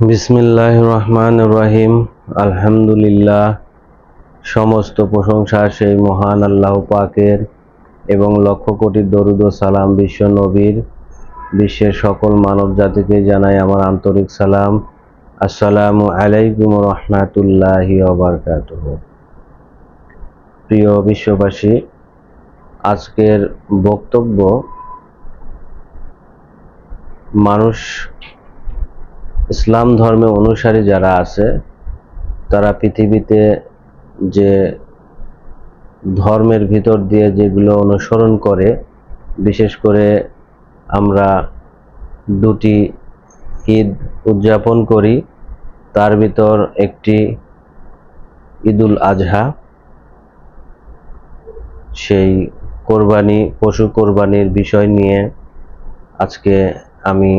বিসমিল্লাহ রহমান রহিম আলহামদুলিল্লাহ। সমস্ত প্রশংসা সেই মহান আল্লাহ পাকের এবং লক্ষ কোটি দরুদ ও সালাম বিশ্ব নবীর, বিশ্বের সকল মানব জাতিকে জানাই আমার আন্তরিক সালাম। আসসালামু আলাইকুম রহমাতুল্লাহি ওবরকাতুহ প্রিয় বিশ্ববাসী, আজকের বক্তব্য, মানুষ ইসলাম ধর্মে অনুসারী যারা আছে, তারা পৃথিবীতে যে ধর্মের ভিতর দিয়ে যেগুলো অনুসরণ করে, বিশেষ করে আমরা দুটি ঈদ উদযাপন করি, তার ভিতর একটি ঈদুল আজহা, সেই কোরবানি, পশু কোরবানির বিষয় নিয়ে আজকে আমি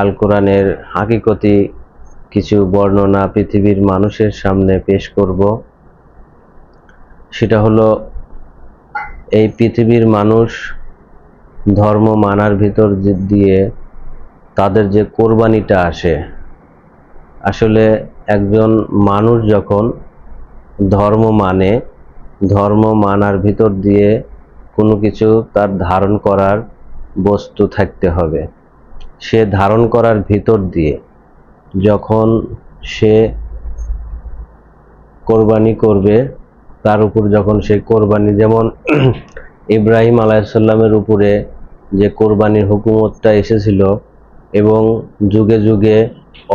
আল কোরআনের হাকিকতি কিছু বর্ণনা পৃথিবীর মানুষের সামনে পেশ করব। সেটা হলো, এই পৃথিবীর মানুষ ধর্ম মানার ভিতর দিয়ে তাদের যে কোরবানিটা আসে। আসলে একজন মানুষ যখন ধর্ম মানে ধর্ম মানার ভিতর দিয়ে কোনো কিছু তার ধারণ করার বস্তু থাকতে হবে। সে ধারণ করার ভিতর দিয়ে যখন সে কোরবানি করবে, তার উপর যখন সে কোরবানি, যেমন ইব্রাহিম আলাইসাল্লামের উপরে যে কোরবানির হুকুমতটা এসেছিল এবং যুগে যুগে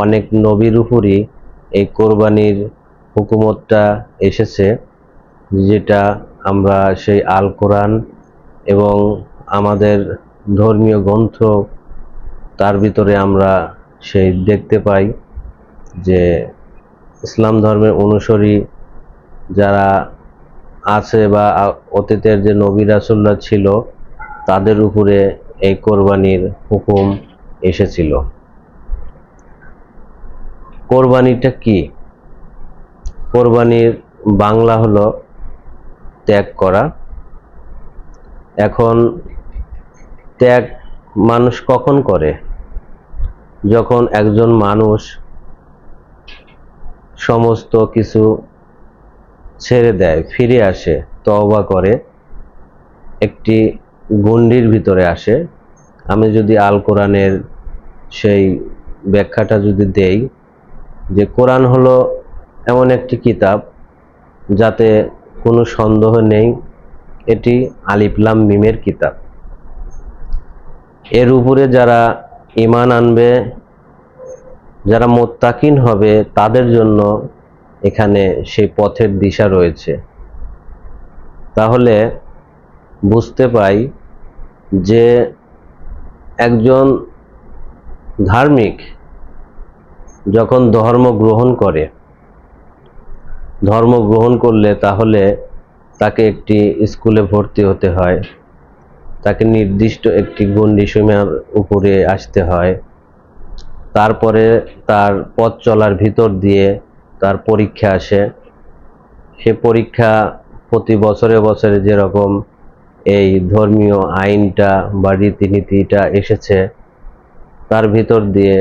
অনেক নবীর উপরই এই কোরবানির হুকুমতটা এসেছে, যেটা আমরা সেই আল কোরআন এবং আমাদের ধর্মীয় গ্রন্থ তার ভিতরে আমরা সেই দেখতে পাই যে ইসলাম ধর্মের অনুসারী যারা আছে বা অতীতের যে নবী রাসুল্লাহ ছিল, তাদের উপরে এই কোরবানির হুকুম এসেছিল। কোরবানিটা কি? কোরবানির বাংলা হলো ত্যাগ করা। এখন ত্যাগ মানুষ কখন করে? যখন একজন মানুষ সমস্ত কিছু ছেড়ে দেয়, ফিরে আসে, তওবা করে, একটি গণ্ডির ভিতরে আসে। আমি যদি আল কোরআনের সেই ব্যাখ্যাটা যদি দেই যে কোরআন হলো এমন একটি কিতাব যাতে কোনো সন্দেহ নেই, এটি আলিফলাম মিমের কিতাব। এর উপরে যারা ইমান আনবে, যারা মোত্তাকিন হবে তাদের জন্য এখানে সেই পথের দিশা রয়েছে। তাহলে বুঝতে পাই যে একজন ধার্মিক যখন ধর্ম গ্রহণ করে, ধর্ম গ্রহণ করলে তাহলে তাকে একটি স্কুলে ভর্তি হতে হয়। তাকে নির্দিষ্ট একটি গণ্ডি সীমার উপরে আসতে হয়। তারপরে তার পথ চলার ভিতর দিয়ে তার পরীক্ষা আসে। সে পরীক্ষা প্রতি বছরে বছরে যেরকম এই ধর্মীয় আইনটা বা রীতিনীতিটা এসেছে, তার ভিতর দিয়ে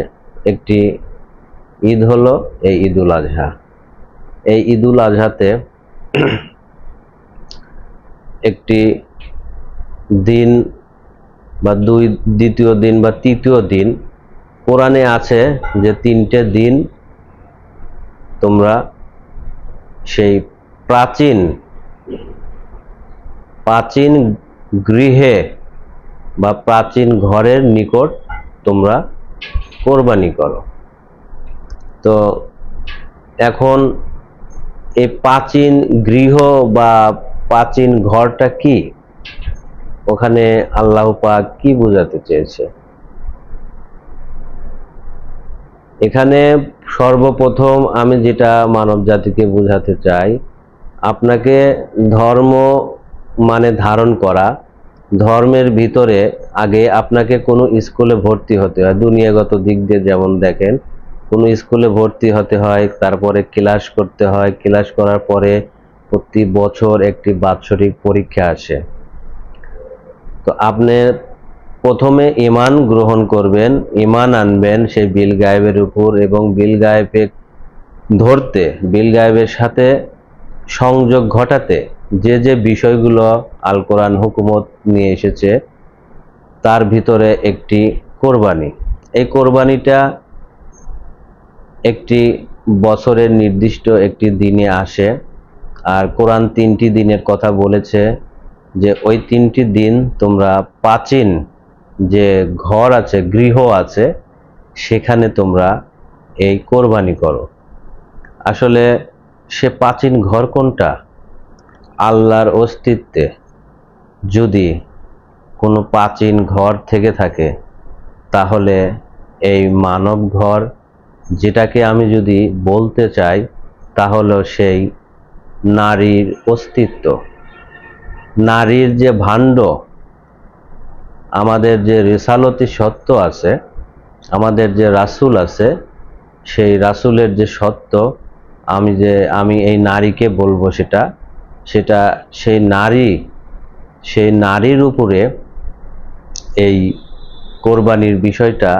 একটি ঈদ হলো এই ঈদুল আজহা। এই ঈদুল আজহাতে একটি দিন বা দুই, দ্বিতীয় দিন বা তৃতীয় দিন কোরআনে আছে যে তিনটে দিন তোমরা সেই প্রাচীন প্রাচীন গৃহে বা প্রাচীন ঘরের নিকট তোমরা কোরবানি করো। তো এখন এই প্রাচীন গৃহ বা প্রাচীন ঘরটা কি? ওখানে আল্লাহ পাক কি বোঝাতে চেয়েছে? এখানে সর্বপ্রথম আমি যেটা মানব জাতিকে বোঝাতে চাই, আপনাকে ধর্ম মানে ধারণ করা, ধর্মের ভিতরে আগে আপনাকে কোনো স্কুলে ভর্তি হতে হয়। দুনিয়াগত দিক দিয়ে যেমন দেখেন, কোনো স্কুলে ভর্তি হতে হয়, তারপরে ক্লাস করতে হয়, ক্লাস করার পরে প্রতি বছর একটি বাৎসরিক পরীক্ষা আসে। তো আপনি প্রথমে ইমান গ্রহণ করবেন ইমান আনবেন সেই বিল গায়েবের উপর এবং বিল গায়েবে ধরতে, বিল গায়েবের সাথে সংযোগ ঘটাতে যে যে বিষয়গুলো আল কোরআন হুকুমত নিয়ে এসেছে, তার ভিতরে একটি কোরবানি। এই কোরবানিটা একটি বছরের নির্দিষ্ট একটি দিনে আসে, আর কোরআন তিনটি দিনের কথা বলেছে যে ওই তিনটি দিন তোমরা প্রাচীন যে ঘর আছে, গৃহ আছে, সেখানে তোমরা এই কোরবানি করো। আসলে সে প্রাচীন ঘর কোনটা? আল্লাহর অস্তিত্বে যদি কোনো প্রাচীন ঘর থেকে থাকে, তাহলে এই মানব ঘর যেটাকে আমি যদি বলতে চাই, তাহলে সেই নারীর অস্তিত্ব। নারীর যে ভাণ্ড, আমাদের যে রেসালতি সত্য আছে, আমাদের যে রাসূল আছে, সেই রাসূলের যে সত্য, আমি যে, আমি এই নারীকে বলব সেটা সেটা সেই নারী, সেই নারীর উপরে এই কোরবানির বিষয়টা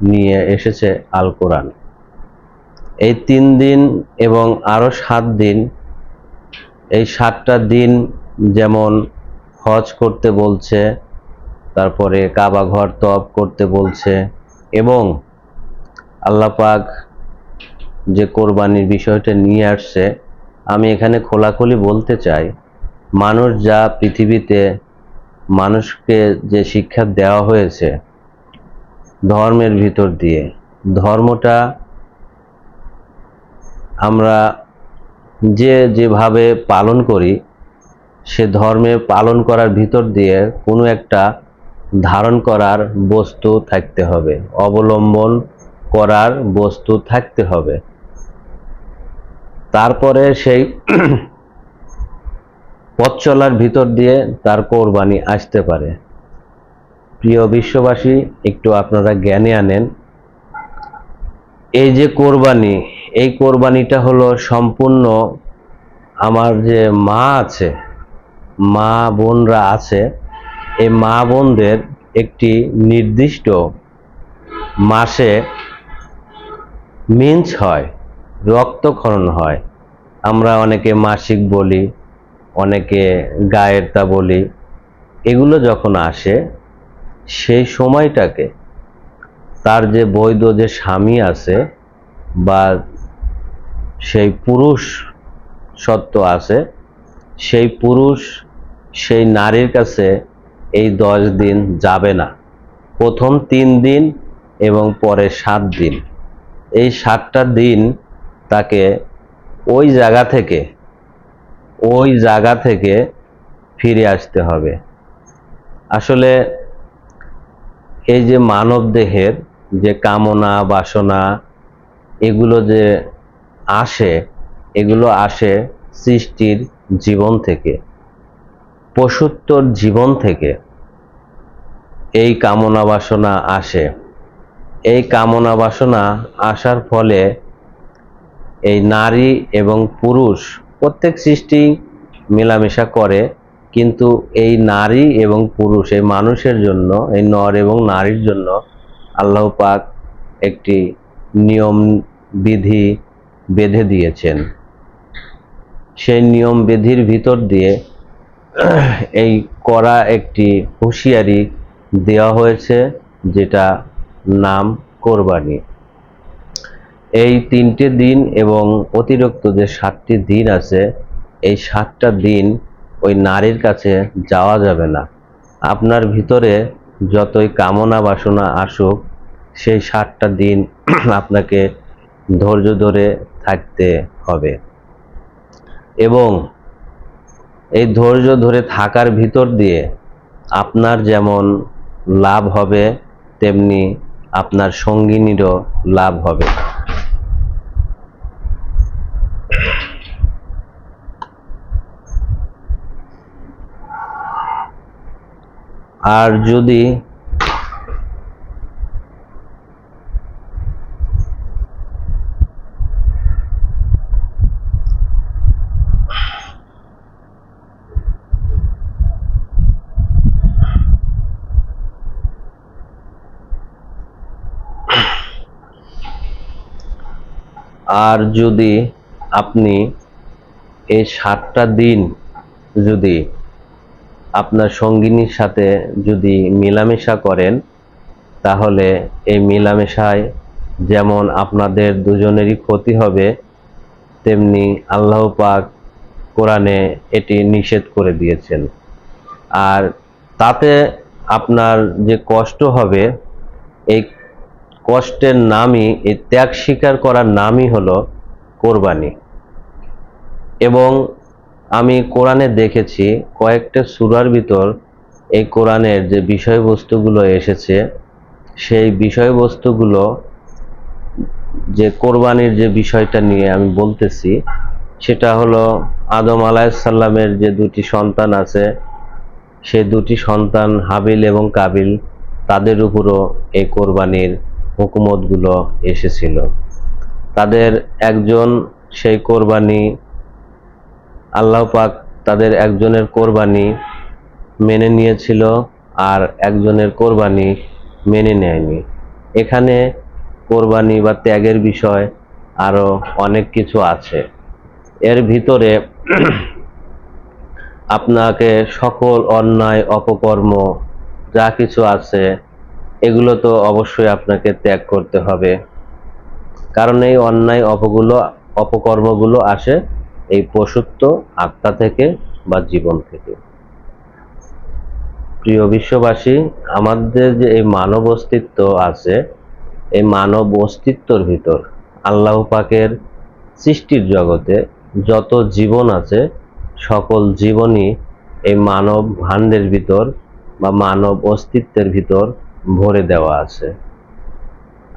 নিয়ে এসেছে আল কোরআন এই তিন দিন এবং আরও সাত দিন, এই সাতটা দিন যেমন হজ করতে বলছে, তারপরে কাবা ঘর তপ করতে বলছে, এবং আল্লাহ পাক যে কোরবানির বিষয়টা নিয়ে আসছে, আমি এখানে খোলাখুলি বলতে চাই, মানুষ যা পৃথিবীতে মানুষকে যে শিক্ষা দেওয়া হয়েছে ধর্মের ভিতর দিয়ে, ধর্মটা আমরা যে যেভাবে পালন করি সে ধর্মে পালন করার ভিতর দিয়ে কোনো একটা ধারণ করার বস্তু থাকতে হবে, অবলম্বন করার বস্তু থাকতে হবে। তারপরে সেই পথ চলার ভিতর দিয়ে তার কোরবানি আসতে পারে। প্রিয় বিশ্ববাসী, একটু আপনারা জ্ঞানে আনেন, এই যে কোরবানি, এই কোরবানিটা হলো সম্পূর্ণ আমার যে মা আছে মা বোনরা আছে এই মা বোনদের একটি নির্দিষ্ট মাসে মিন্স হয়, রক্তক্ষরণ হয়। আমরা অনেকে মাসিক বলি, অনেকে গায়ের তা বলি। এগুলো যখন আসে, সেই সময়টাকে তার যে বৈধ যে স্বামী আছে বা সেই পুরুষ সত্য আছে, সেই পুরুষ সেই নারীর কাছে এই দশ দিন যাবে না। প্রথম তিন দিন এবং পরে সাত দিন। এই সাতটা দিন তাকে ওই জায়গা থেকে, ওই জায়গা থেকে ফিরে আসতে হবে। আসলে এই যে মানব দেহের যে কামনা, বাসনা, এগুলো যে আসে, এগুলো আসে সৃষ্টির জীবন থেকে। পশুত্বর জীবন থেকে এই কামনা বাসনা আসে। এই কামনা বাসনা আসার ফলে এই নারী এবং পুরুষ প্রত্যেক সৃষ্টি মেলামেশা করে, কিন্তু এই নারী এবং পুরুষ, এই মানুষের জন্য, এই নর এবং নারীর জন্য আল্লাহ পাক একটি নিয়ম বিধি বেঁধে দিয়েছেন। সেই নিয়ম বিধির ভিতর দিয়ে এই করা একটি হুঁশিয়ারি দেওয়া হয়েছে, যেটা নাম কোরবানি। এই তিনটে দিন এবং অতিরিক্ত যে সাতটি দিন আছে, এই সাতটা দিন ওই নারীর কাছে যাওয়া যাবে না। আপনার ভিতরে যতই কামনা বাসনা আসুক, সেই সাতটা দিন আপনাকে ধৈর্য ধরে থাকতে হবে। এবং এই ধৈর্য ধরে থাকার ভিতর দিয়ে আপনার যেমন লাভ হবে, তেমনি আপনার সঙ্গিনীরও লাভ হবে। আর যদি আর যদি আপনি এই সাতটা দিন যদি আপনার সঙ্গিনীর সাথে যদি মেলামেশা করেন, তাহলে এই মেলামেশায় যেমন আপনাদের দুজনেরই ক্ষতি হবে, তেমনি আল্লাহ পাক কোরআনে এটি নিষেধ করে দিয়েছেন। আর তাতে আপনার যে কষ্ট হবে, এই কষ্টের নামই, এই ত্যাগ স্বীকার করার নামই হলো কোরবানি। এবং আমি কোরআনে দেখেছি, কয়েকটা সুরার ভিতর এই কোরআনের যে বিষয়বস্তুগুলো এসেছে, সেই বিষয়বস্তুগুলো যে কোরবানির যে বিষয়টা নিয়ে আমি বলতেছি, সেটা হলো আদম আলাইসাল্লামের যে দুটি সন্তান আছে সে দুটি সন্তান হাবিল এবং কাবিল, তাদের উপরও এই কোরবানির হুকুমতগুলো এসেছিল। তাদের একজন সেই কোরবানি, আল্লাহ পাক তাদের একজনের কোরবানি মেনে নিয়েছিল আর একজনের কোরবানি মেনে নেয়নি। এখানে কোরবানি বা ত্যাগের বিষয় আরও অনেক কিছু আছে। এর ভিতরে আপনাকে সকল অন্যায়, অপকর্ম যা কিছু আছে এগুলো তো অবশ্যই আপনাকে ত্যাগ করতে হবে। কারণ এই অন্যায় অপগুলো, অপকর্মগুলো আসে এই পশুত্ব আত্মা থেকে বা জীবন থেকে। প্রিয় বিশ্ববাসী, আমাদের যে এই মানব অস্তিত্ব আছে, এই মানব অস্তিত্বর ভিতর আল্লাহ পাকের সৃষ্টির জগতে যত জীবন আছে, সকল জীবনই এই মানব ভাণ্ডের ভিতর বা মানব অস্তিত্বের ভিতর ভরে দেওয়া আছে।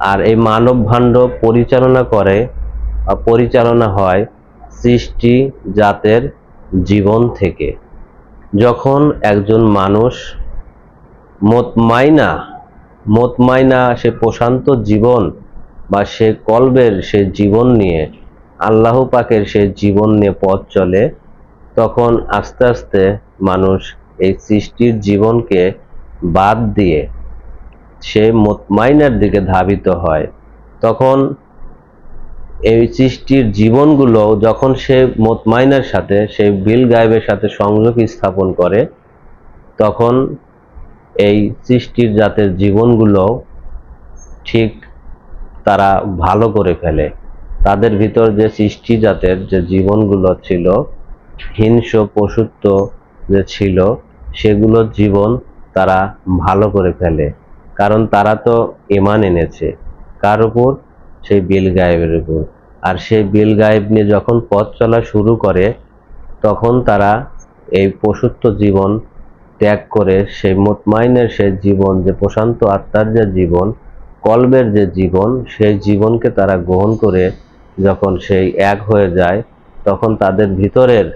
আর এই মানব ভাণ্ড পরিচালনা করে পরিচালনা হয় সৃষ্টি জাতের জীবন থেকে। যখন একজন মানুষ মোতমাইনা মোতমাইনা সে প্রশান্ত জীবন বা সে কলবের সে জীবন নিয়ে, আল্লাহ পাকের সে জীবন নিয়ে পথ চলে, তখন আস্তে আস্তে মানুষ এই সৃষ্টির জীবনকে বাদ দিয়ে সে মোতমাইনার দিকে ধাবিত হয়। তখন এই সৃষ্টির জীবনগুলো যখন সে মোতমাইনার সাথে, সে বিল গায়েবের সাথে সংযোগ স্থাপন করে, তখন এই সৃষ্টির জাতের জীবনগুলো ঠিক তারা ভালো করে ফেলে। তাদের ভিতর যে সৃষ্টি জাতের যে জীবনগুলো ছিল হিংস্র পশুত্ব যে ছিল, সেগুলোর জীবন তারা ভালো করে ফেলে। কারণ তারা তো ইমান এনেছে। কার উপর? সেই বিল গায়েবের উপর। আর সেই বিল গায়েব নিয়ে যখন পথ চলা শুরু করে, তখন তারা এই পশুত্ব জীবন ত্যাগ করে, সেই মোতমাইনের সেই জীবন, যে প্রশান্ত আত্মার যে জীবন, কলবের যে জীবন, সেই জীবনকে তারা গ্রহণ করে যখন সেই এক হয়ে যায়, তখন তাদের ভিতরের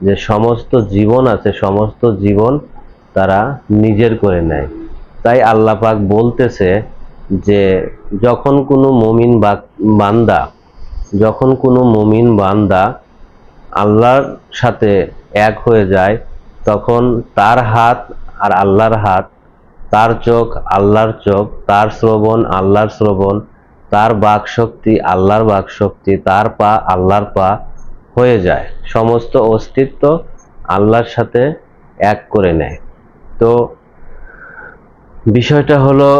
যে সমস্ত জীবন আছে, সমস্ত জীবন তারা নিজের করে নেয়। তাই আল্লাহ পাক বলতেছে যে, যখন কোনো মমিন বান্দা, যখন কোনো মমিন বান্দা আল্লাহর সাথে এক হয়ে যায়, তখন তার হাত আর আল্লাহর হাত, তার চোখ আল্লাহর চোখ, তার শ্রবণ আল্লাহর শ্রবণ, তার বাক শক্তি আল্লাহর বাক শক্তি তার পা আল্লাহর পা হয়ে যায়। সমস্ত অস্তিত্ব আল্লাহর সাথে এক করে নেয়। তো বিষয়টা হলো,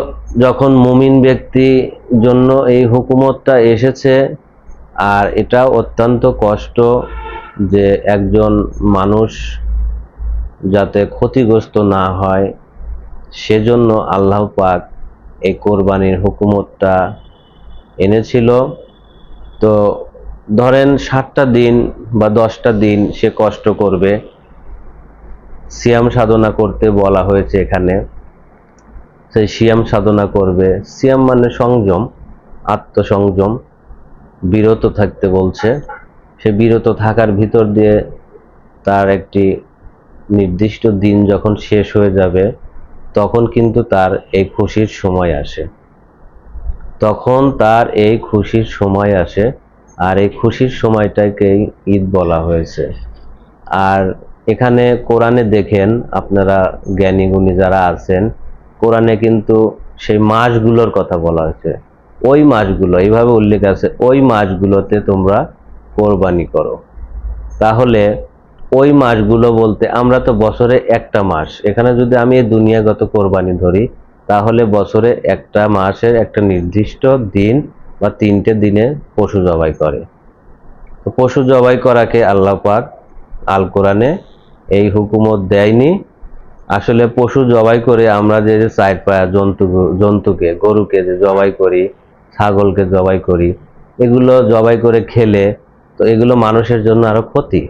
যখন মুমিন ব্যক্তি জন্য এই হুকুমতটা এসেছে, আর এটা অত্যন্ত কষ্ট যে একজন মানুষ যাতে ক্ষতিগ্রস্ত না হয়, সেজন্য আল্লাহ পাক এই কোরবানির হুকুমতটা এনেছিল। তো ধরেন সাতটা দিন বা দশটা দিন সে কষ্ট করবে, সিয়াম সাধনা করতে বলা হয়েছে এখানে। সেই সিয়াম সাধনা করবে। সিয়াম মানে সংযম, আত্মসংযম। বিরত থাকতে বলছে। সে বিরত থাকার ভিতর দিয়ে তার একটি নির্দিষ্ট দিন যখন শেষ হয়ে যাবে, তখন কিন্তু তার এই খুশির সময় আসে। তখন তার এই খুশির সময় আসে আর এই খুশির সময়টাকেই ঈদ বলা হয়েছে। আর এখানে কোরআনে দেখেন, আপনারা জ্ঞানীগুণী যারা আছেন কোরআনে কিন্তু সেই মাসগুলোর কথা বলা হয়েছে। ওই মাসগুলো, এইভাবে উল্লেখ আছে, ওই মাসগুলোতে তোমরা কোরবানি করো। তাহলে ওই মাসগুলো বলতে আমরা তো বছরে একটা মাস, এখানে যদি আমি দুনিয়াগত কোরবানি ধরি, তাহলে বছরে একটা মাসের একটা নির্দিষ্ট দিন বা তিনটে দিনে পশু জবাই করে। পশু জবাই করাকে আল্লাহ পাক আল কোরআনে এই হুকুমত দেয়নি আসলে পশু জবাই করে আমরা যে সাইড পায়া জন্তু, জন্তুকে, গরুকে যে জবাই করি, ছাগলকে জবাই করি, এগুলো জবাই করে খেলে তো এগুলো মানুষের জন্য আরও ক্ষতি।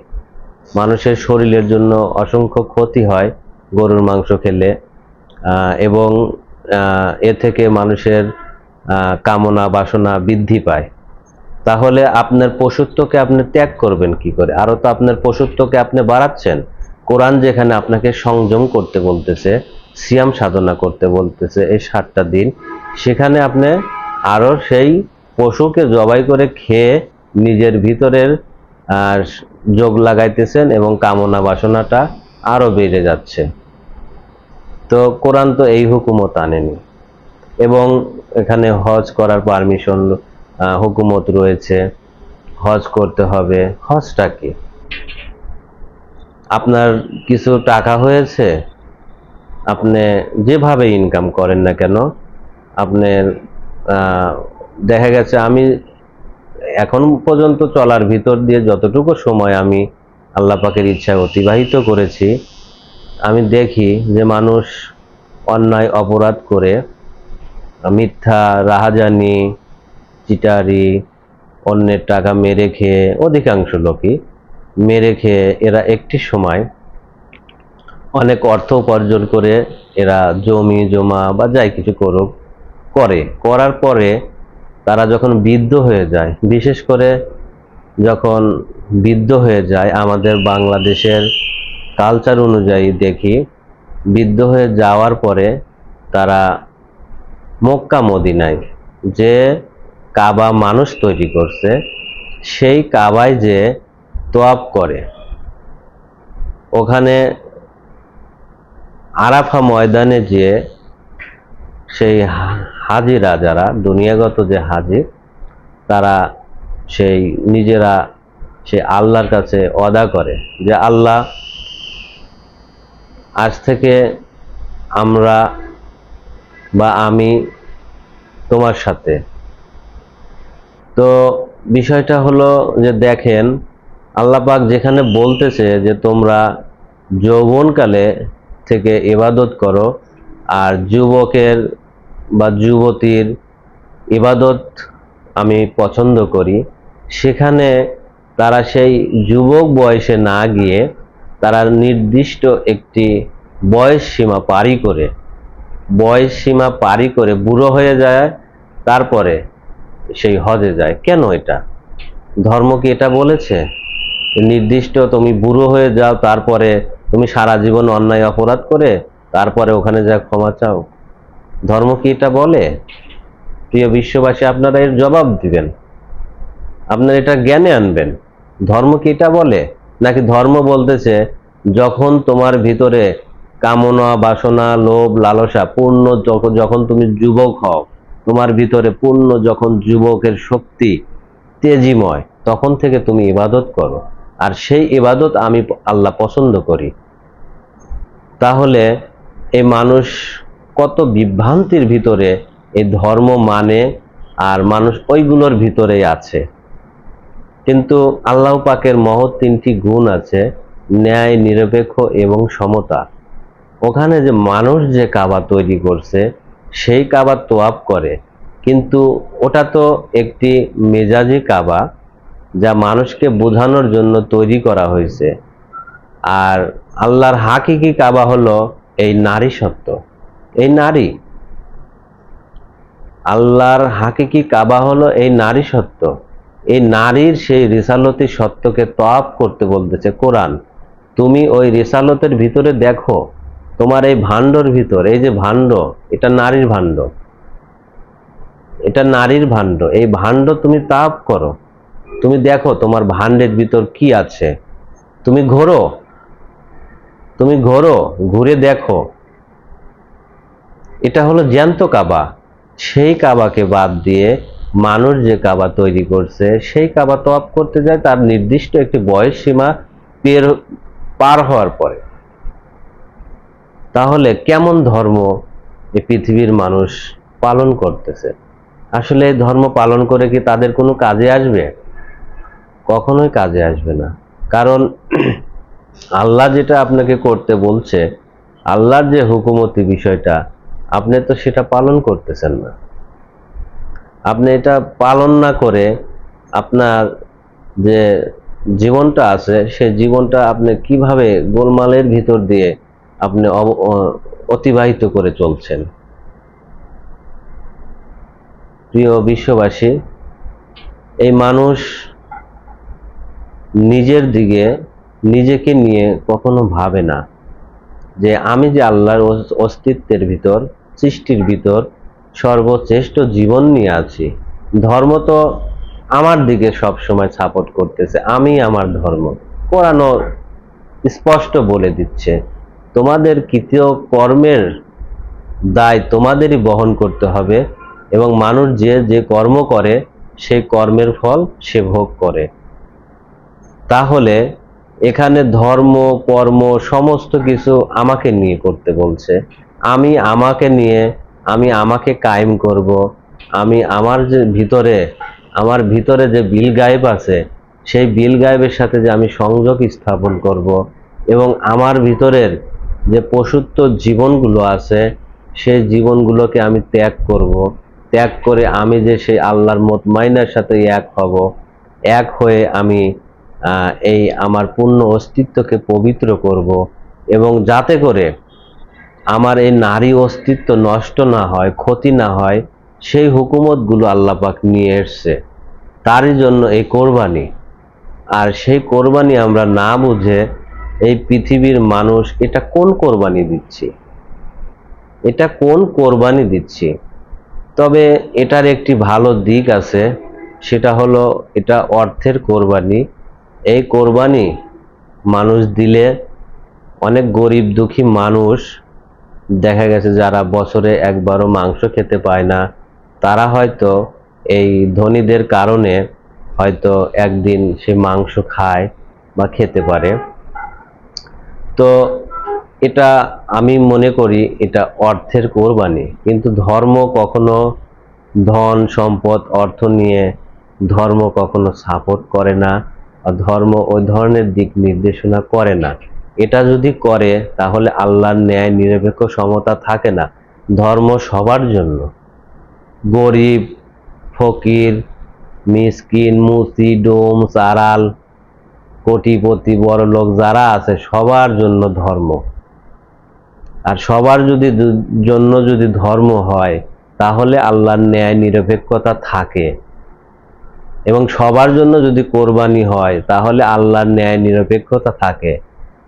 মানুষের শরীরের জন্য অসংখ্য ক্ষতি হয় গরুর মাংস খেলে এবং এ থেকে মানুষের কামনা, বাসনা বৃদ্ধি পায়। তাহলে আপনার পশুত্বকে আপনি ত্যাগ করবেন কি করে? আরও তো আপনার পশুত্বকে আপনি বাড়াচ্ছেন। কোরআন যেখানে আপনাকে সংযম করতে বলতেছে, সিয়াম সাধনা করতে বলতেছে এই সাতটা দিন, সেখানে আপনি আরও সেই পশুকে জবাই করে খেয়ে নিজের ভিতরের যোগ লাগাইতেছেন এবং কামনা বাসনাটা আরও বেড়ে যাচ্ছে। তো কোরআন তো এই হুকুমত আনেনি। এবং এখানে হজ করার পারমিশন হুকুমত রয়েছে। হজ করতে হবে। হজটা কি? আপনার কিছু টাকা হয়েছে? আপনি যেভাবে ইনকাম করেন না কেন, আপনার দেখা গেছে আমি এখন পর্যন্ত চলার ভিতর দিয়ে যতটুকু সময় আমি আল্লাহ পাকের ইচ্ছায় অতিবাহিত করেছি, আমি দেখি যে মানুষ অন্যায় অপরাধ করে, মিথ্যা, রাহাজানি, চিটারি, অন্যের টাকা মেরে খেয়ে অধিকাংশ লোকই মেরে খেয়ে এরা একটি সময় অনেক অর্থ উপার্জন করে এরা জমি, জমা বা যাই কিছু করুক, করে। করার পরে তারা যখন বৃদ্ধ হয়ে যায়, বিশেষ করে যখন বৃদ্ধ হয়ে যায়, আমাদের বাংলাদেশের কালচার অনুযায়ী দেখি, বৃদ্ধ হয়ে যাওয়ার পরে তারা মক্কা, মদিনায় যে কাবা মানুষ তৈরি করছে, সেই কাবায় যে তোয়াব করে। ওখানে আরাফা ময়দানে যে সেই হাজিরা যারা, দুনিয়াগত যে হাজির, তারা সেই নিজেরা সেই আল্লাহর কাছে অদা করে যে, আল্লাহ, আজ থেকে আমরা বা আমি তোমার সাথে। তো বিষয়টা হলো যে, দেখেন আল্লাহ পাক যেখানে বলতেছে যে তোমরা যৌবনকালে থেকে ইবাদত করো, আর যুবকের বা যুবতীর ইবাদত আমি পছন্দ করি। সেখানে তারা সেই যুবক বয়সে না গিয়ে তারা নির্দিষ্ট একটি বয়স সীমা পারি করে। বয়স সীমা পারি করে বুড়ো হয়ে যায়, তারপরে সেই হজে যায়। কেন এটা? ধর্ম কি এটা বলেছে? নির্দিষ্ট তুমি বুড়ো হয়ে যাও, তারপরে তুমি সারা জীবন অন্যায় অপরাধ করে, তারপরে ওখানে যা ক্ষমা চাও। ধর্ম কি এটা বলে? প্রিয় বিশ্ববাসী, আপনারা এর জবাব দিবেন। আপনারা এটা জ্ঞানে আনবেন। ধর্ম কি এটা বলে? নাকি ধর্ম বলতেছে, যখন তোমার ভিতরে কামনা, বাসনা, লোভ, লালসা, পূর্ণ যখন তুমি যুবক হও, তোমার ভিতরে পূর্ণ যখন যুবকের শক্তি, তেজিময়, তখন থেকে তুমি ইবাদত করো। আর সেই ইবাদত আমি আল্লাহ পছন্দ করি। তাহলে এই মানুষ কত বিভ্রান্তির ভিতরে এই ধর্ম মানে আর মানুষ ওইগুলোর ভিতরেই আছে। কিন্তু আল্লাহ পাকের মহৎ তিনটি গুণ আছে, ন্যায়, নিরপেক্ষ এবং সমতা। ওখানে যে মানুষ যে কাবা তৈরি করছে, সেই কাবা তোয়াব করে। কিন্তু ওটা তো একটি মেজাজি কাবা যা মানুষকে বোঝানোর জন্য তৈরি করা হয়েছে। আর আল্লাহর হাকিকি কাবা হলো এই নারী সত্য। এই নারী। আল্লাহর হাকিকি কাবা হলো এই নারী সত্য। এই নারীর সেই রিসালতি সত্যকে তফ করতে বলতেছে কোরআন। তুমি ওই রিসালতের ভিতরে দেখো, তোমার এই ভাণ্ডর ভিতর, এই যে ভাণ্ড, এটা নারীর ভাণ্ড। এটা নারীর ভাণ্ড, এই ভাণ্ড তুমি তাপ করো। তুমি দেখো তোমার ভান্ডের ভিতর কি আছে। তুমি ঘোরো। তুমি ঘোরো, ঘুরে দেখো। এটা হলো জ্যান্ত কাবা। সেই কাবাকে বাদ দিয়ে মানুষ যে কাবা তৈরি করছে, সেই কাবা তওয়াব করতে যায় তার নির্দিষ্ট একটি বয়স সীমা পের পার হওয়ার পরে। তাহলে কেমন ধর্ম এই পৃথিবীর মানুষ পালন করতেছে? আসলে ধর্ম পালন করে কি তাদের কোনো কাজে আসবে? কখনোই কাজে আসবে না। কারণ আল্লাহ যেটা আপনাকে করতে বলছে, আল্লাহর যে হুকুমতি বিষয়টা, আপনি তো সেটা পালন করতেছেন না। আপনি এটা পালন না করে আপনার যে জীবনটা আছে সে জীবনটা আপনি কীভাবে গোলমালের ভিতর দিয়ে আপনি অতিবাহিত করে চলছেন? প্রিয় বিশ্ববাসী, এই মানুষ নিজের দিকে নিজেকে নিয়ে কখনো ভাবে না যে আমি যে আল্লাহর অস্তিত্বের ভিতর, সৃষ্টির ভিতর সর্বশ্রেষ্ঠ জীবন নিয়ে আছি। ধর্ম তো আমার দিকে সব সময় সাপোর্ট করতেছে, আমি আমার ধর্ম। কোরআনও স্পষ্ট বলে দিচ্ছে, তোমাদের কৃতীয় কর্মের দায় তোমাদেরই বহন করতে হবে এবং মানুষ যে যে কর্ম করে, সেই কর্মের ফল সে ভোগ করে। তাহলে এখানে ধর্ম, কর্ম, সমস্ত কিছু আমাকে নিয়ে করতে বলছে। আমি আমাকে নিয়ে, আমি আমাকে কায়েম করব। আমি আমার যে ভিতরে, আমার ভিতরে যে বিল গায়েব আছে, সেই বিল গায়েবের সাথে যে আমি সংযোগ স্থাপন করব এবং আমার ভিতরের যে পশুত্ব জীবনগুলো আছে, সেই জীবনগুলোকে আমি ত্যাগ করব। ত্যাগ করে আমি যে সেই আল্লাহর মতমাইনার সাথে এক হব, এক হয়ে আমি এই আমার পূর্ণ অস্তিত্বকে পবিত্র করব এবং যাতে করে আমার এই নারী অস্তিত্ব নষ্ট না হয়, ক্ষতি না হয়, সেই হুকুমতগুলো আল্লাহ পাক নিয়ে এসছে। তারই জন্য এই কোরবানি। আর সেই কোরবানি আমরা না বুঝে এই পৃথিবীর মানুষ এটা কোন কোরবানি দিচ্ছি? এটা কোন কোরবানি দিচ্ছি? তবে এটার একটি ভালো দিক আছে, সেটা হলো এটা অর্থের কোরবানি। এই কোরবানি মানুষ দিলে অনেক গরিব দুঃখী মানুষ, দেখা গেছে যারা বছরে একবারও মাংস খেতে পায় না, তারা হয়তো এই ধনীদের কারণে হয়তো একদিন সে মাংস খায় বা খেতে পারে। তো এটা আমি মনে করি এটা অর্থের কোরবানি, কিন্তু ধর্ম কখনো ধন, সম্পদ, অর্থ নিয়ে ধর্ম কখনো সাপোর্ট করে না। ধর্ম ওই ধরনের দিক নির্দেশনা করে না। এটা যদি করে, তাহলে আল্লাহর ন্যায়, নিরপেক্ষ সমতা থাকে না। ধর্ম সবার জন্য। গরিব, ফকির, মিসকিন, মুসি, ডোম, চারাল, কোটিপতি বড় লোক যারা আছে, সবার জন্য ধর্ম। আর সবার যদি জন্য যদি ধর্ম হয়, তাহলে আল্লাহর ন্যায়, নিরপেক্ষতা থাকে। এবং সবার জন্য যদি কোরবানি হয়, তাহলে আল্লাহর ন্যায় নিরপেক্ষতা থাকে।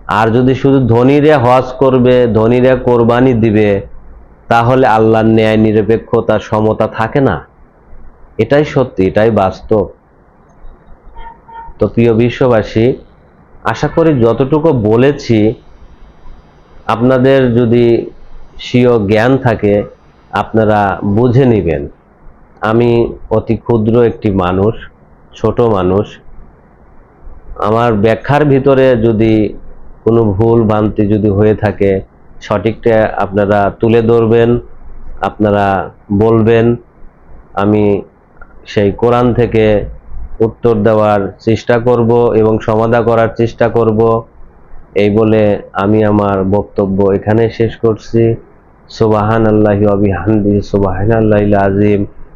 আর যদি শুধু ধনীরা হজ করবে, ধনীরা কোরবানি দিবে, তাহলে আল্লাহর ন্যায় নিরপেক্ষতা সমতা থাকে না। এটাই সত্যি, এটাই বাস্তব। তো প্রিয় বিশ্ববাসী, আশা করি যতটুকু বলেছি, আপনাদের যদি স্বীয় জ্ঞান থাকে, আপনারা বুঝে নেবেন। আমি অতি ক্ষুদ্র একটি মানুষ, ছোট মানুষ। আমার ব্যাখ্যার ভিতরে যদি কোনো ভুল ভ্রান্তি যদি হয়ে থাকে, সঠিকটা আপনারা তুলে ধরবেন, আপনারা বলবেন। আমি সেই কোরআন থেকে উত্তর দেওয়ার চেষ্টা করব এবং সমাধা করার চেষ্টা করব। এই বলে আমি আমার বক্তব্য এখানে শেষ করছি। সুবাহান আল্লাহি অবিহান্দি সুবাহান আল্লাহ আজিম